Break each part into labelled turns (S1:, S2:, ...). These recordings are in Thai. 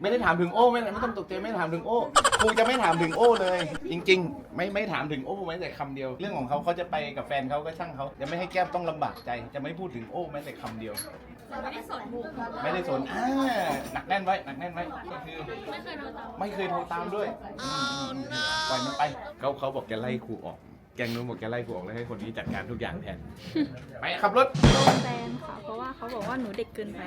S1: ไม่ได้ถามถึงโอ้ไม่ไม่ต้องตกใจไม่ถามถึงโอ้ครูจะไม่ถามถึงโอ้เลย จริง ๆ ไม่ไม่ถามถึงโอ้แม้แต่คำเดียว เรื่องของเขาเขาจะไปกับแฟนเขาก็ช่างเขาจะไม่ให้แก้มต้องลำบากใจ จะไม่พูดถึงโอ้แม้แต่คำเดียว
S2: ไม่ได้สนบุก
S1: ไม่ได้สนอ่าหนักแน่นไว้หนักแน่นไว้ก็คือ
S2: ไม่เคยโดนตาม
S1: ไม่เคยโทรตามด้วยอืมอืมอืมปล่อยมันไปเขาเขาบอกจะไล่ครูออก แกงนู้นบอกจะไล่ครูออกแล้วให้คนนี้จัดการทุกอย่างแทน ไปขับรถ
S3: โดนแบนค่ะ เพราะว่าเขาบอกว่าหนูเด็กเกินไป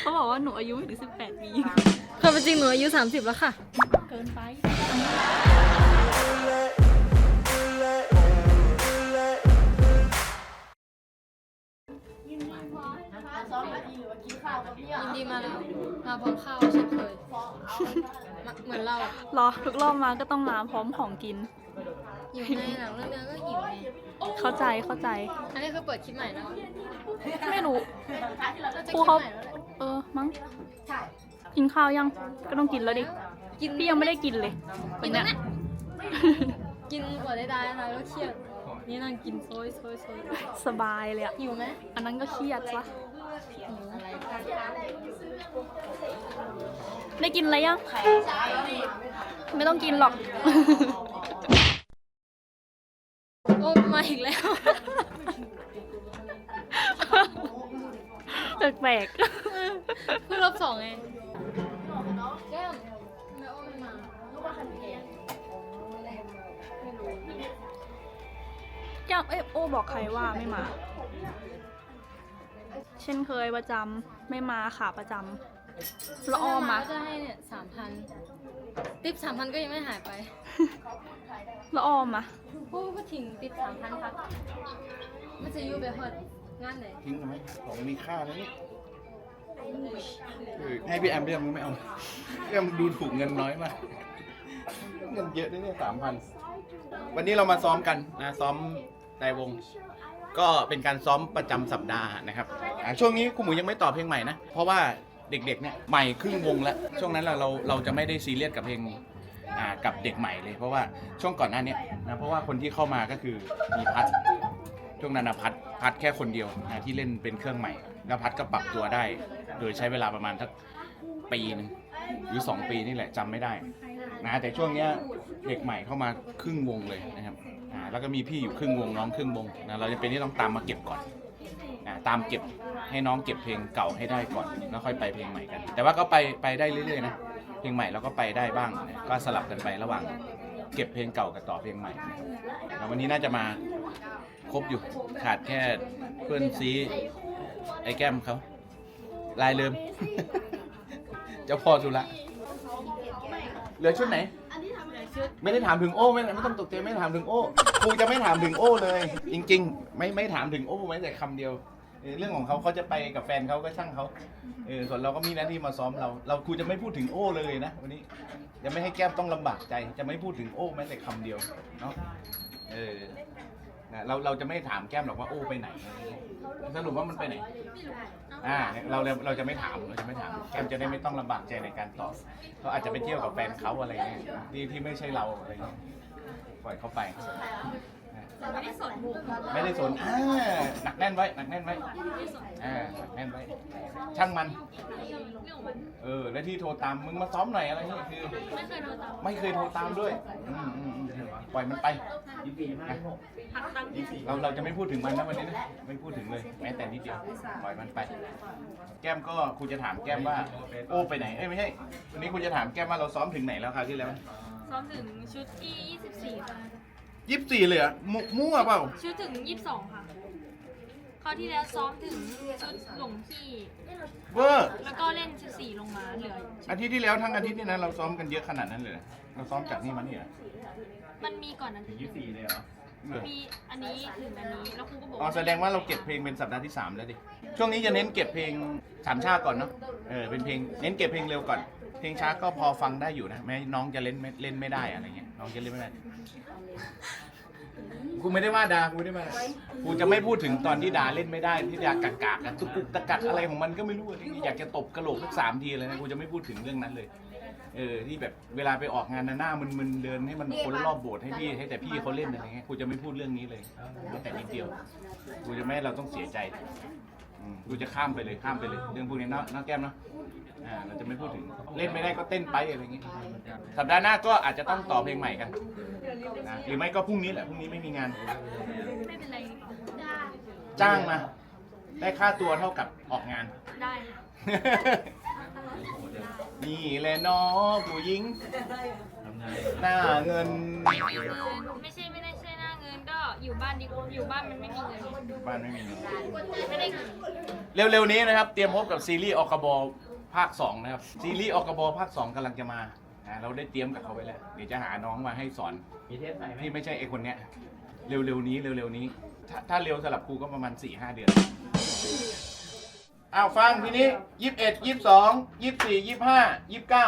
S3: เขาบอกว่าหนูอายุไม่ถึง18ปี
S2: ความเป็นจริงหนูอายุ 30 แล้วค่ะ
S3: เกินไป
S2: ยินดีมาแล้ว มาพร้อมข้าวเช่นเคยมาเหมือนเราอะ
S3: รอทุกรอบมาก็ต้องมาพร้อมของกิน
S2: หิวไงหลังเรื่องเนื้อก็หิวไง
S3: เข้าใจเข้าใจ
S2: อันนี้คือเปิดคลิปใหม่แล้ว
S3: ไม่รู้
S2: เราจะ
S3: ครู
S2: คลิป
S3: เขา
S2: ใหม่แล้ว
S3: เออมั้งกินข้าวยังก็ต้องกินแล้วดิ
S2: กิน
S3: พี่ยังไม่ได้กินเลย
S2: กิน
S3: วั
S2: แล้ว
S3: เนี้
S2: เนี่ยยกินกว่าได้ได้อะไรก็เครียดนี่นั่งกินโซยโซยโซย
S3: สบายเลยอะ
S2: หิวไหม
S3: อันนั้นก็เครียดซะ
S2: หิวอะไร
S3: ได้กินอะไรยังไม่ต้องกินหรอก
S2: โอ้มาอีกแล้ว
S3: แปลก
S2: เพิ่งรอบสองไงแก้มทำไมโอ้ไม่มา
S3: ๆเจ้าเอ้ยโอบอกใครว่าไม่มา เช่นเคยประจำไม่มาค่ะประจำแล้วอ้อมมา
S2: ก็จะให้เนี่ยสามพันติปสามพันก็ยังไม่หายไป
S3: แล้วอ้อมมา
S2: โอ้ก็ทิ้งติปสามพันครับ มันจะอยู่ไปเฮิดงานไหน
S1: ทิ้งทำไมของมีค่านะนี่เออให้พี่แอมพี่แอมไม่เอาพี่แอมดูถูกเงินน้อยมาก เงินเยอะนะเนี่ยสามพัน วันนี้เรามาซ้อมกันนะซ้อมในวง ก็เป็นการซ้อมประจำสัปดาห์นะครับอ่าช่วงนี้คุณหมูยังไม่ตอบเพลงใหม่นะ เพราะว่าเด็กๆเนี่ยใหม่ครึ่งวงแล้ว ช่วงนั้นเราเราเราจะไม่ได้ซีเรียสกับเพลง อ่ากับเด็กใหม่เลย เพราะว่าช่วงก่อนหน้าเนี้ยนะเพราะว่าคนที่เข้ามาก็คือมีพัดช่วงนั้นนะพัดพัดแค่คนเดียวนะที่เล่นเป็นเครื่องใหม่ แล้วพัดก็ปรับตัวได้ โดยใช้เวลาประมาณสักปีหนึงหรือ 2 ปีนี่แหละจำไม่ได้นะแต่ช่วงเนี้ยเด็กใหม่เข้ามาครึ่งวงเลยนะครับอ่าแล้วก็มีพี่อยู่ครึ่งวงน้องครึ่งวงนะเราจะเป็นที่ต้องตามมาเก็บก่อนอ่าตามเก็บให้น้องเก็บเพลงเก่าให้ได้ก่อนแล้วค่อยไปเพลงใหม่กัน แต่ว่าก็ไปไปได้เรื่อยๆนะ เพลงใหม่เราก็ไปได้บ้างนะก็สลับกันไประหว่างเก็บเพลงเก่ากับต่อเพลงใหม่แล้ววันนี้น่าจะมาครบอยู่ขาดแค่เพื่อนซีไอ้แก้มเขาลายเริม เจ้าพ่อสุระเหลือชุดไหน ไม่ได้ถามถึงโอ้ไม่ไม่ต้องตกใจไม่ถามถึงโอ้ครูจะไม่ถามถึงโอ้เลย จริง ๆ ไม่ไม่ถามถึงโอ้แม้แต่คำเดียว เออเรื่องของเขาเขาจะไปกับแฟนเขาก็ช่างเขาเออส่วนเราก็มีหน้าที่มาซ้อมเรา เราครูจะไม่พูดถึงโอ้เลยนะวันนี้จะไม่ให้แก้มต้องลำบากใจ จะไม่พูดถึงโอ้แม้แต่คำเดียวเนาะเออนะเราเราจะไม่ถามแก้มหรอกว่าโอ้ไปไหนอะไรเงี้ยสรุปว่ามันไปไหน อ่าเราเราเราจะไม่ถามเราจะไม่ถามแก้มจะได้ไม่ต้องลำบากใจในการตอบเขาอาจจะไปเที่ยวกับแฟนเขาอะไรเงี้ยที่ที่ไม่ใช่เราอะไรเงี้ยปล่อยเขาไป
S2: ไม่ได้สนบุก
S1: ไม่ได้สนอ่าหนักแน่นไว้ หนักแน่นไว้อ่าหนักแน่นไว้ ช่างมัน เออ แล้วที่โทรตามมึงมาซ้อมหน่อยอะไรเงี้ยคือ
S2: ไม่เคยโดนตาม
S1: ไม่เคยโทรตามด้วยอืมอืมอืมปล่อยมันไปนะเราเราจะไม่พูดถึงมันนะวันนี้นะ ไม่พูดถึงเลย แม้แต่นิดเดียว ปล่อยมันไป แก้มก็ครูจะถามแก้มว่า โอ้ไปไหน เอ้ยไม่ใช่ วันนี้ครูจะถามแก้มว่าเราซ้อมถึงไหนแล้วคราวที่แล้ว
S2: ซ้อมถึงชุดที่ 24ค่ะ
S1: ยี่สิบสี่เลยเหรอะมั่วเปล่า
S2: ชุดถึง22ค่ะคราวที่แล้วซ้อมถึงชุดหลงที่
S1: เวอร์
S2: แล้วก็เล่น14ลงมาเหลือ
S1: อาทิตย์ที่แล้วทั้งอาทิตย์นี่นะเราซ้อมกันเยอะขนาดนั้นเลยเหรอเราซ้อมจากนี่มานี่เหรอ
S2: มันมีก่อนนั้น
S1: ยี่สิบสี่เลยเหรอ
S2: มีอันนี้ถึงอันนี้แล้วครูก็บอก
S1: อ๋อแสดงว่าเราเก็บเพลงเป็นสัปดาห์ที่สามแล้วดิ ช่วงนี้จะเน้นเก็บเพลงสามชาติก่อนเนาะ เออเป็นเพลงเน้นเก็บเพลงเร็วก่อน เพลงช้าก็พอฟังได้อยู่นะแม้น้องจะเล่นไม่เล่นไม่ได้อะไรเงี้ยน้องจะเล่นไม่ได้ กูไม่ได้ว่าดากูไม่ได้ว่ากูจะไม่พูดถึงตอนที่ดาเล่นไม่ได้ที่ดากากากอะตุกตุกตะกักอะไรของมันก็ไม่รู้อะที่อยากจะตบกระโหลกสักสามทีเลยนะกูจะไม่พูดถึงเรื่องนั้นเลย เออที่แบบเวลาไปออกงานหน้ามึนๆเดินให้มันคนรอบโบสถ์ให้พี่ให้แต่พี่เขาเล่นอะไรเงี้ยกูจะไม่พูดเรื่องนี้เลยแม้แต่นิดเดียว กูจะไม่ให้เราต้องเสียใจ อืมกูจะข้ามไปเลยข้ามไปเลย เรื่องพวกนี้เนาะเนาะแก้มเนาะอ่าเราจะไม่พูดถึงเล่นไม่ได้ก็เต้นไปอะไรอย่างงี้สัปดาห์หน้าก็อาจจะต้องต่อเพลงใหม่กันนะหรือไม่ก็พรุ่งนี้แหละพรุ่งนี้ไม่มีงาน
S3: ไม่เป็นไร
S1: จ้างมา ได้ค่าตัวเท่ากับออกงาน
S3: ได้ค่ะ
S1: นี่แหละเนาะผู้หญิง หน้าเงิน
S3: ไม่ใช่ไม่ได้ใช่หน้าเงินก็ อยู่บ้านดีอยู่บ้านมันไม่มีเงิน
S1: บ้านไม่มีเงิน
S3: ไม่ได้เงิน
S1: เร็วๆนี้นะครับ เตรียมพบกับซีรีส์ออกบภาค2นะครับ ซีรีส์ออกบภาค 2กำลังจะมาอ่าเราได้เตรียมกับเขาไว้แล้ว เดี๋ยวจะหาน้องมาให้สอน
S4: มีเทสใส่ไหม
S1: ที่ไม่ใช่ไอ้คนเนี้ย เร็วๆนี้เร็วๆนี้ ถ้าถ้าเร็วสำหรับครูก็ประมาณ4-5เดือน อ้าวฟังทีนี้ยี่สิบเอ็ดยี่สิบสองยี่สิบสี่ยี่สิบห้ายี่สิบเก้า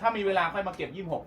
S1: ถ้ามีเวลาค่อยมาเก็บยี่สิบหก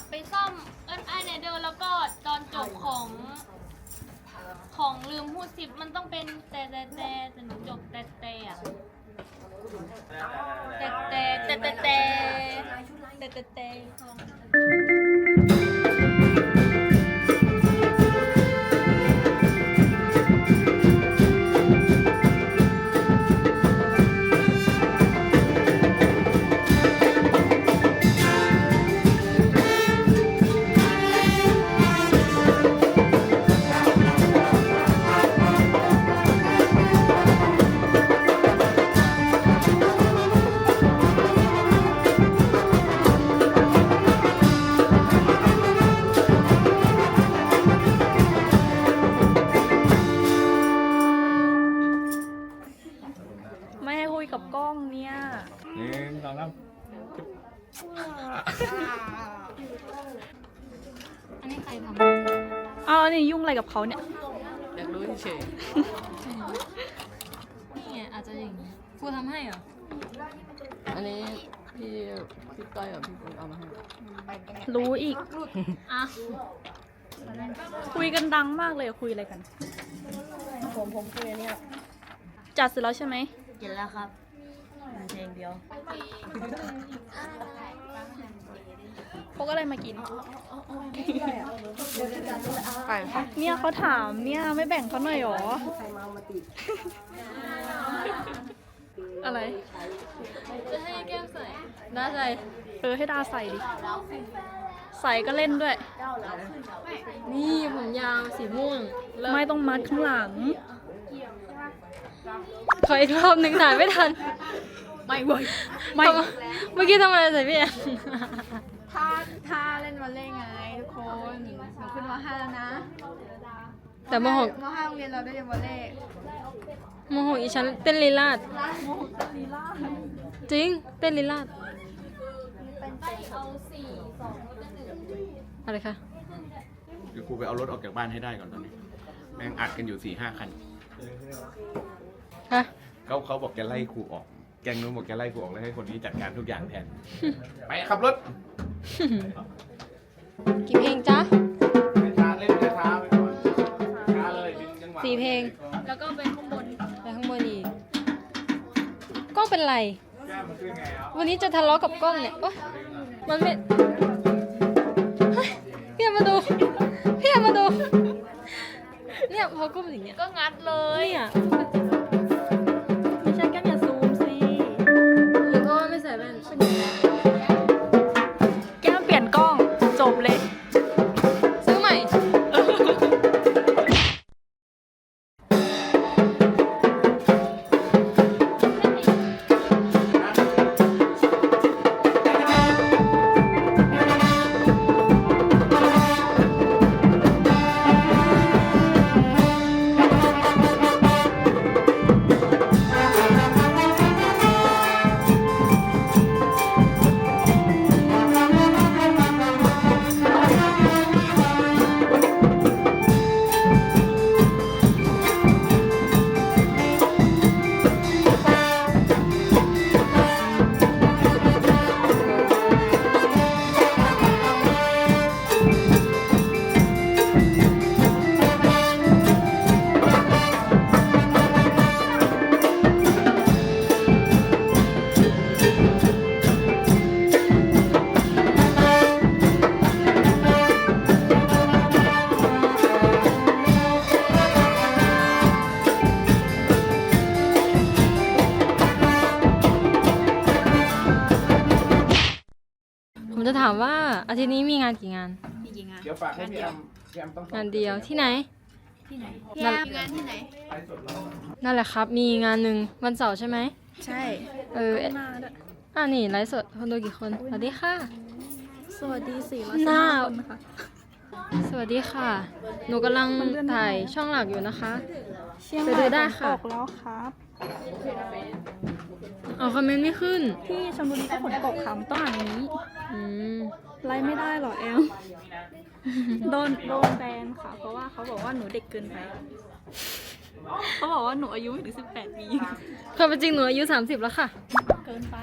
S3: บไปซ่อมเอิ้นไอเนเดอร์แล้วก็ตอนจบของของลืมพูดสิบมันต้องเป็นแต่แต่แต่แต่หนูจบแต่แต่อะแต่แต่แต่แต่แต่แต่แต่
S4: เขาเนี่ย
S5: อยากรู้เฉยำ
S2: นี่ไงอาจจะอย่างนี้ครูทำให้เหรอ
S5: ๆอันนี้พี่พี่ก้อยกับพี่คุณเอามาให้
S4: รู้อีก
S2: อะ
S4: คุยกันดังมากเลยคุยอะไรกัน
S5: ผมผมคุยเนี่ย
S4: จัดเสร็จแล้วใช่ไหม
S2: เห็นแล้วครับ
S5: เพลงเดียว
S4: พ กอะไรมากิน
S5: ไปค่ะ
S4: เนี่ยเขาถามเนี่ยไม่แบ่งเขาหน่อยหรอ อะไร
S2: จะให้แก้มใส่ได้ใส่
S4: เออให้ดาใส่ดิ ใส่ก็เล่นด้วย
S2: นี่ผมยาวสีม่วง
S4: ไม่ต้องมัดข้างหลัง
S2: ขออีกรอบหนึ่งถ่ายไม่ทัน
S4: ไม่เว้ยไม่
S2: เมื่อกี้ทำอะไรใส่พี่แอน
S6: ถ้าถ้าเล่นวอลเล่ไงทุกคนหนูขึ้นมห้าแล้วนะ
S2: แต่โมโห
S6: มห้าโรงเรียนเราได้เรียนวอลเล่
S2: โมโหอีฉันเต้นลีลาดจริง เต้นลีลาดอะไรคะ
S1: เดี๋ยวครูไปเอารถออกจากบ้านให้ได้ก่อนตอนนี้ แม่งอัดกันอยู่สี่ห้าคัน
S2: ฮะ
S1: เขาเขาบอกจะไล่ครูออก แกงนู้นบอกจะไล่ครูออกแล้วให้คนนี้จัดการทุกอย่างแทน ไปขับรถ
S2: กี่เพลงจ๊ะ
S1: ช้าเล่นช้าไปก่อนช้าเลยดึงจังหวะ
S2: สี่เพลง
S6: แล้วก็ไปข้างบน
S2: ไปข้างบนอีกกล้องเป็นไร วันนี้จะทะเลาะกับกล้องเนี่ยโอ๊ยมันไม่เฮ้ยพี่อย่ามาดูพี่อย่ามาดู เนี่ยพอก้มอย่างเงี้ย
S3: ก็งัดเลย
S2: เนี่ยา
S1: กให้พี่แอมพี่แอมต้อง
S2: งานเดียวที่ไหน
S6: ที่ไหน
S2: นั่น
S6: งานที่ไหน
S2: นั่นแหละครับ มีงานหนึ่งวันเสาร์ใช่ไหม
S4: ใช่
S2: เออ
S4: มาด้วย
S2: อ่านี่ไลฟ์สดคนดูกี่คน สวัสดีค่ะ
S4: สวัสดีสี่ร้อย
S2: ห
S4: สิบ
S2: น้า
S4: ห้าคนนะคะ
S2: สวัสดีค่ะ หนูกำลัง
S4: มันเลื่อนได้
S2: ถ่ายช่องหลักอยู่นะคะ
S4: เชียง
S2: ไป
S4: ให
S2: ดู
S4: ม่
S2: ได้
S4: ฝน
S2: ค่ะ
S4: ตกแล้วครับ
S2: เอาคอมเมนต์ไม่ขึ้น
S4: ที่ชลบุรีก็ฝนตกค่ะมันต้องอ่านอย่างนี้
S2: อืม
S4: ไลฟ์ไม่ได้หรอแอม โดนโดนแบนค่ะ เพราะว่าเขาบอกว่าหนูเด็กเกินไป เขาบอกว่าหนูอายุไม่ถึงสิบแปดปี
S2: ความเป็นจริงหนูอายุ 30 แล้วค่ะ
S4: เกินไป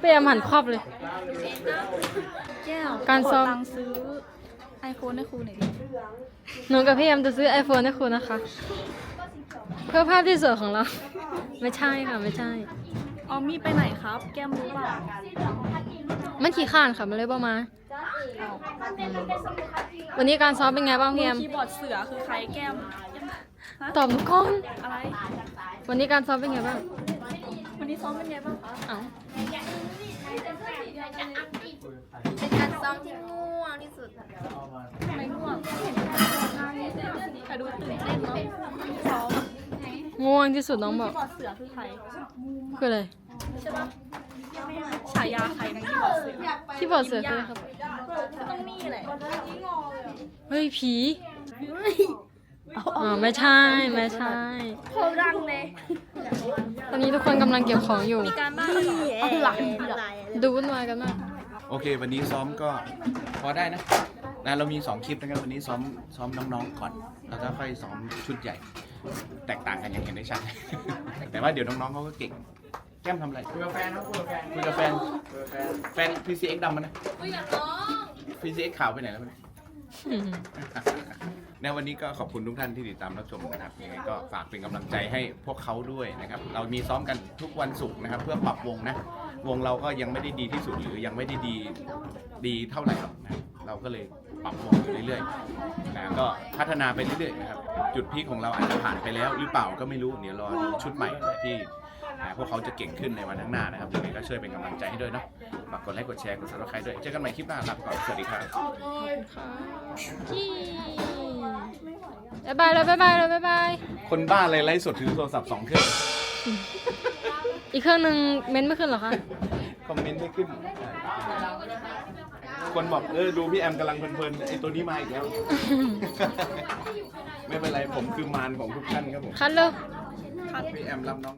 S2: พยายามหันครอบเลย
S4: แก้ว
S2: การซ้อม
S4: กดตังค์ซื้อไอโฟนให้ครูหน่อยดิ
S2: หนูกับพี่แอมจะซื้อ iPhone ให้คุณนะคะ เพื่อภาพที่สวยของเรา ไม่ใช่ค่ะ ไม่ใช่
S4: ออมมี่ไปไหนครับ แก้มรู้เปล่า
S2: มันขี้ข้านค่ะ มันเลยประมาณวันนี้การซ้อมเป็นไงบ้าง
S4: มื
S2: พี่
S4: อ
S2: แอม
S4: คีย์บอร์ดเสือคือใครแก้ม
S2: ตอบหนูก่อน
S4: อะไร
S2: วันนี้การซ้อมเป็นไงบ้าง
S4: วันนี้ซ้อมเป็นไงบ้าง
S2: เอ้า
S6: เป็นการซ้อมที่ง่วงที่สุด
S4: ไม่ง่วงเห็นแต่ดูตื่นเต้นเนาะซ้อม
S2: ง่วงที่สุดน้องบอก
S4: คีย์บอร์ดเสือคือใคร
S2: คืออะไร
S4: ใช่ปะฉายาใครนะคีย์บอร์ดเสือ
S2: ที่บอกเสือคืออะไรครับ
S4: ก็ต้องมีแหละ
S2: เฮ้ยผีอ๋อไม่ใช่ไม่ใช่
S6: โครังเลย
S2: ตอนนี้ทุกคนกำลังเก็บของอยู่
S6: การบ้านหลังหลัง
S2: ดูวุ่นวายกันมาก
S1: โอเค วันนี้ซ้อมก็พอได้นะนะเรามี 2 คลิปนะครับวันนี้ซ้อมซ้อมน้องๆก่อน แล้วก็ค่อยซ้อมชุดใหญ่ แตกต่างกันอย่างเห็นได้ชัด แต่ว่าเดี๋ยวน้องๆเขาก็เก่ง แก้มทำอะไรคุยกับแฟนครับคุยกับแฟนคุยกับแฟนแฟน PCX ดำมันนะ
S3: คุยกับน้อง
S1: PCX ขาวไปไหนแล้วมันในวันนี้ก็ขอบคุณทุกท่านที่ติดตามรับชมนะครับยังไงก็ฝากเป็นกำลังใจให้พวกเขาด้วยนะครับ เรามีซ้อมกันทุกวันศุกร์นะครับ เพื่อปรับวงนะ วงเราก็ยังไม่ได้ดีที่สุดหรือยังไม่ได้ดีดีเท่าไหร่หรอกนะเราก็เลย ปรับวงอยู่เรื่อยๆนะก็พัฒนาไปเรื่อยๆนะครับจุดพีคของเราอาจจะผ่านไปแล้วหรือเปล่าก็ไม่รู้เดี๋ยวรอดูชุดใหม่ที่อ่าพวกเขาจะเก่งขึ้นในวันข้างหน้านะครับยังไงก็ช่วยเป็นกำลังใจให้ด้วยเนาะฝากกดไลค์กดแชร์กดซับสไครต์ด้วยเจอกันใหม่คลิปหน้าลาไปก่อนสวัสดีครับ
S2: บ๊ายบายเลยบ๊ายบายเลยบ๊ายบาย
S1: คนบ้าอะไรไลฟ์สดถือโทรศัพท์สองเครื่อง
S2: อีกเครื่องหนึ่งเม้นไม่ขึ้นเหรอคะ
S1: คอมเมนต์ไม่ขึ้น คนบอกเออดูพี่แอมกำลังเพลินๆไอตัวนี้มาอีกแล้ว ไม่เป็นไรผมคือมารของทุกท่านครับผม
S2: คัดเลย
S1: พี่แอมรับน้อง